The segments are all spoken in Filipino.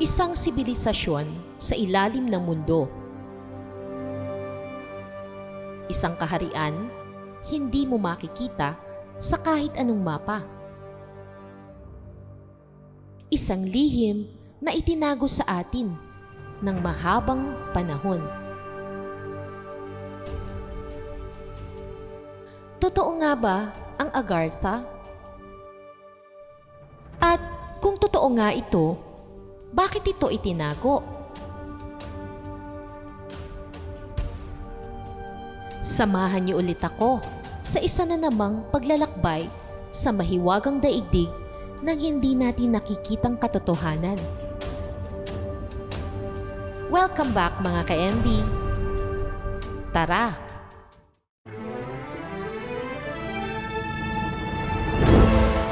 Isang sibilisasyon sa ilalim ng mundo. Isang kaharian hindi mo makikita sa kahit anong mapa. Isang lihim na itinago sa atin ng mahabang panahon. Totoo nga ba ang Agartha? At kung totoo nga ito, bakit ito itinago? Samahan niyo ulit ako sa isa na namang paglalakbay sa mahiwagang daigdig ng hindi natin nakikitang katotohanan. Welcome back mga ka-MB! Tara!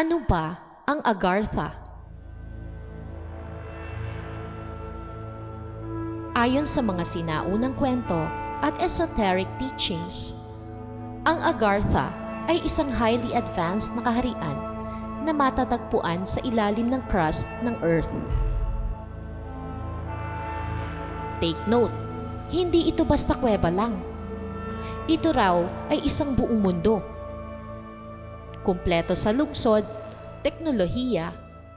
Ano ba ang Agartha? Ayon sa mga sinaunang kwento at esoteric teachings, ang Agartha ay isang highly advanced na kaharian na matatagpuan sa ilalim ng crust ng Earth. Take note, hindi ito basta kuweba lang. Ito raw ay isang buong mundo kumpleto sa lungsod, teknolohiya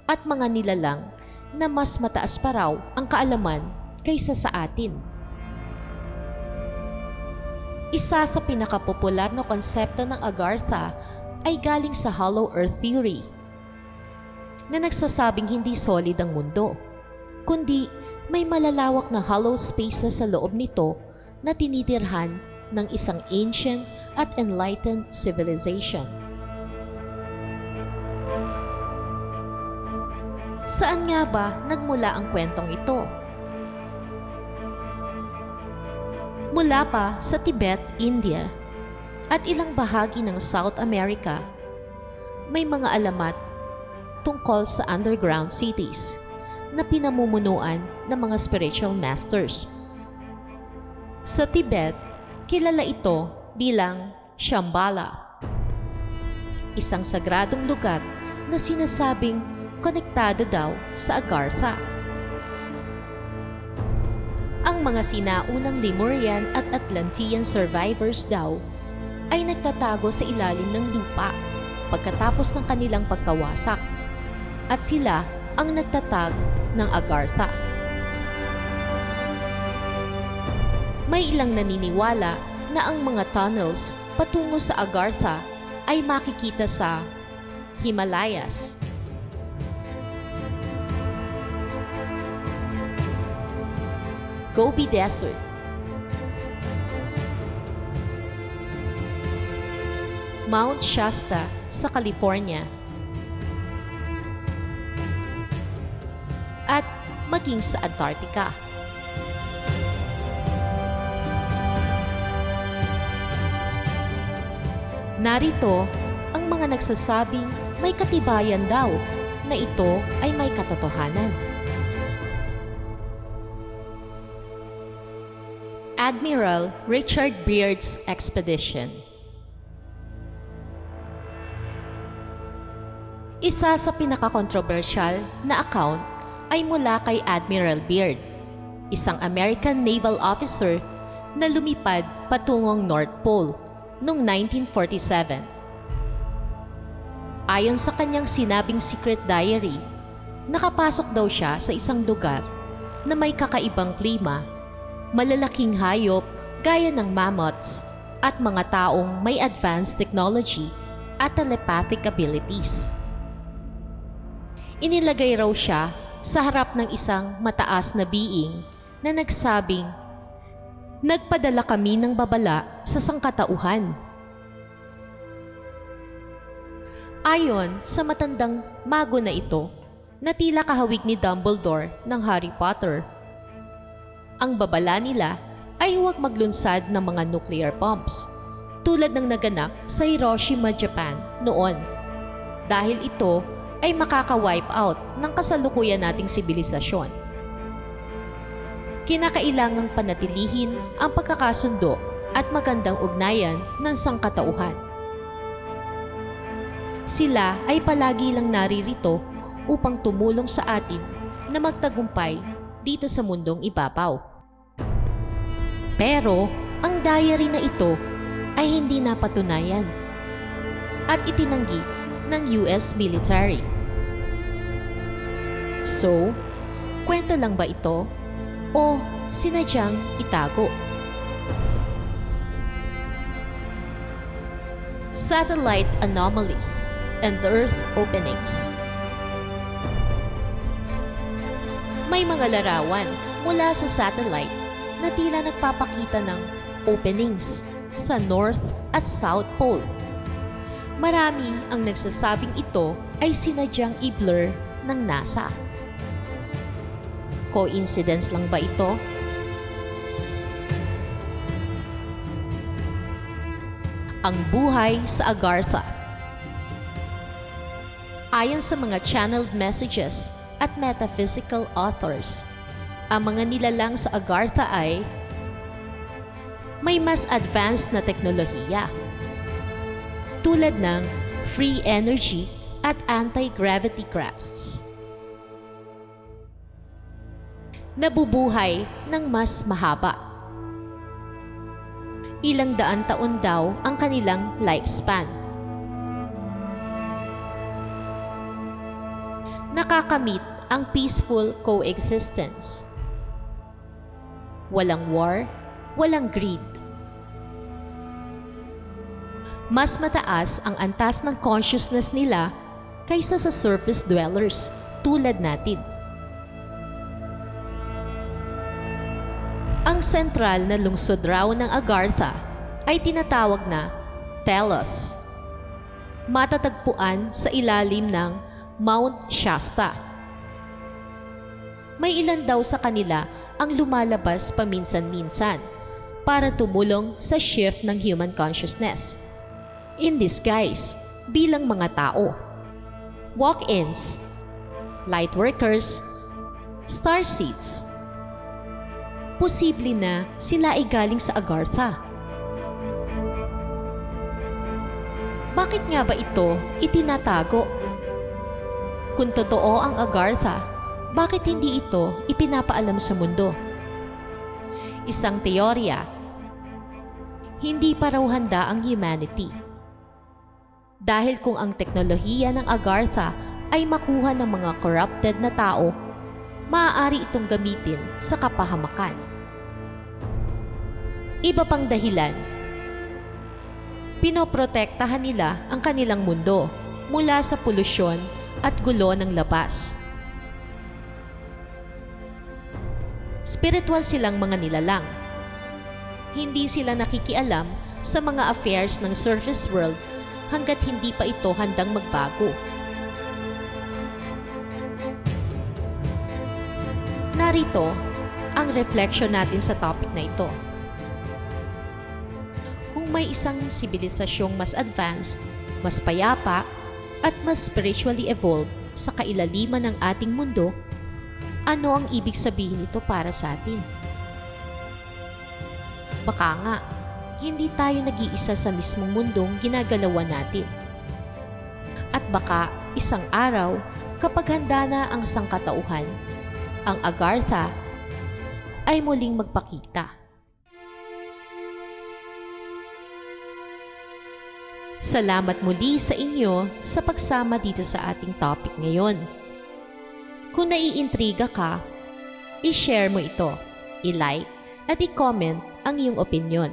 at mga nilalang na mas mataas pa raw ang kaalaman kaysa sa atin. Isa sa pinakapopular na konsepto ng Agartha ay galing sa Hollow Earth Theory na nagsasabing hindi solid ang mundo, kundi may malalawak na hollow spaces sa loob nito na tinitirhan ng isang ancient at enlightened civilization. Saan nga ba nagmula ang kwentong ito? Mula pa sa Tibet, India, at ilang bahagi ng South America, may mga alamat tungkol sa underground cities na pinamumunuan ng mga spiritual masters. Sa Tibet, kilala ito bilang Shambhala, isang sagradong lugar na sinasabing konektado daw sa Agartha. Ang mga sinaunang Lemurian at Atlantean survivors daw ay nagtatago sa ilalim ng lupa pagkatapos ng kanilang pagkawasak at sila ang nagtatag ng Agartha. May ilang naniniwala na ang mga tunnels patungo sa Agartha ay makikita sa Himalayas Gobi Desert. Mount Shasta sa California. At maging sa Antarctica. Narito ang mga nagsasabing may katibayan daw na ito ay may katotohanan. Admiral Richard Beard's expedition. Isa sa pinaka-controversial na account ay mula kay Admiral Beard, isang American naval officer na lumipad patungong North Pole noong 1947. Ayon sa kanyang sinabing secret diary, nakapasok daw siya sa isang lugar na may kakaibang klima malalaking hayop gaya ng mammoths at mga taong may advanced technology at telepathic abilities. Inilagay raw siya sa harap ng isang mataas na being na nagsabing, Nagpadala kami ng babala sa sangkatauhan. Ayon sa matandang mago na ito, na tila kahawig ni Dumbledore ng Harry Potter, ang babala nila ay huwag maglunsad ng mga nuclear bombs tulad ng naganap sa Hiroshima, Japan noon. Dahil ito ay makaka-wipe out ng kasalukuyan nating sibilisasyon. Kinakailangang panatilihin ang pagkakasundo at magandang ugnayan ng sangkatauhan. Sila ay palagi lang naririto upang tumulong sa atin na magtagumpay dito sa mundong ibabaw. Pero ang diary na ito ay hindi napatunayan at itinanggi ng US military. So, kwento lang ba ito o sinadyang itago? Satellite anomalies and Earth openings. May mga larawan mula sa satellite na tila nagpapakita ng openings sa North at South Pole. Marami ang nagsasabing ito ay sinadyang i-blur ng NASA. Coincidence lang ba ito? Ang buhay sa Agartha Ayon sa mga channeled messages at metaphysical authors, ang mga nilalang sa Agartha ay may mas advanced na teknolohiya tulad ng free energy at anti-gravity crafts. Nabubuhay ng mas mahaba. Ilang daan taon daw ang kanilang lifespan. Nakakamit ang peaceful coexistence. Walang war, walang greed. Mas mataas ang antas ng consciousness nila kaysa sa surface dwellers tulad natin. Ang sentral na lungsod raw ng Agartha ay tinatawag na Telos. Matatagpuan sa ilalim ng Mount Shasta. May ilan daw sa kanila ang lumalabas paminsan-minsan para tumulong sa shift ng human consciousness. In disguise, bilang mga tao. Walk-ins, light workers, starseeds. Posible na sila ay galing sa Agartha. Bakit nga ba ito itinatago? Kung totoo ang Agartha, bakit hindi ito ipinapaalam sa mundo? Isang teorya, hindi pa raw handa ang humanity. Dahil kung ang teknolohiya ng Agartha ay makuha ng mga corrupted na tao, maaari itong gamitin sa kapahamakan. Iba pang dahilan, pinoprotektahan nila ang kanilang mundo mula sa polusyon at gulo ng labas. Spiritual silang mga nilalang. Hindi sila nakikialam sa mga affairs ng surface world hanggat hindi pa ito handang magbago. Narito ang reflection natin sa topic na ito. Kung may isang sibilisasyong mas advanced, mas payapa, at mas spiritually evolved sa kailaliman ng ating mundo, ano ang ibig sabihin nito para sa atin? Baka nga, hindi tayo nag-iisa sa mismong mundong ginagalawan natin. At baka isang araw, kapag handa na ang sangkatauhan, ang Agartha ay muling magpakita. Salamat muli sa inyo sa pagsama dito sa ating topic ngayon. Kung naiintriga ka, i-share mo ito, i-like at i-comment ang iyong opinion.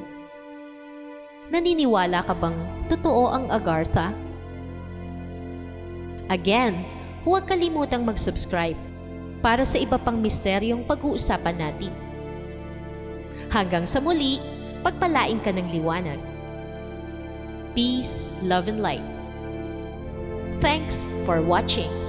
Naniniwala ka bang totoo ang Agartha? Again, huwag kalimutang mag-subscribe para sa iba pang misteryong pag-uusapan natin. Hanggang sa muli, pagpalain ka ng liwanag. Peace, love, and light. Thanks for watching!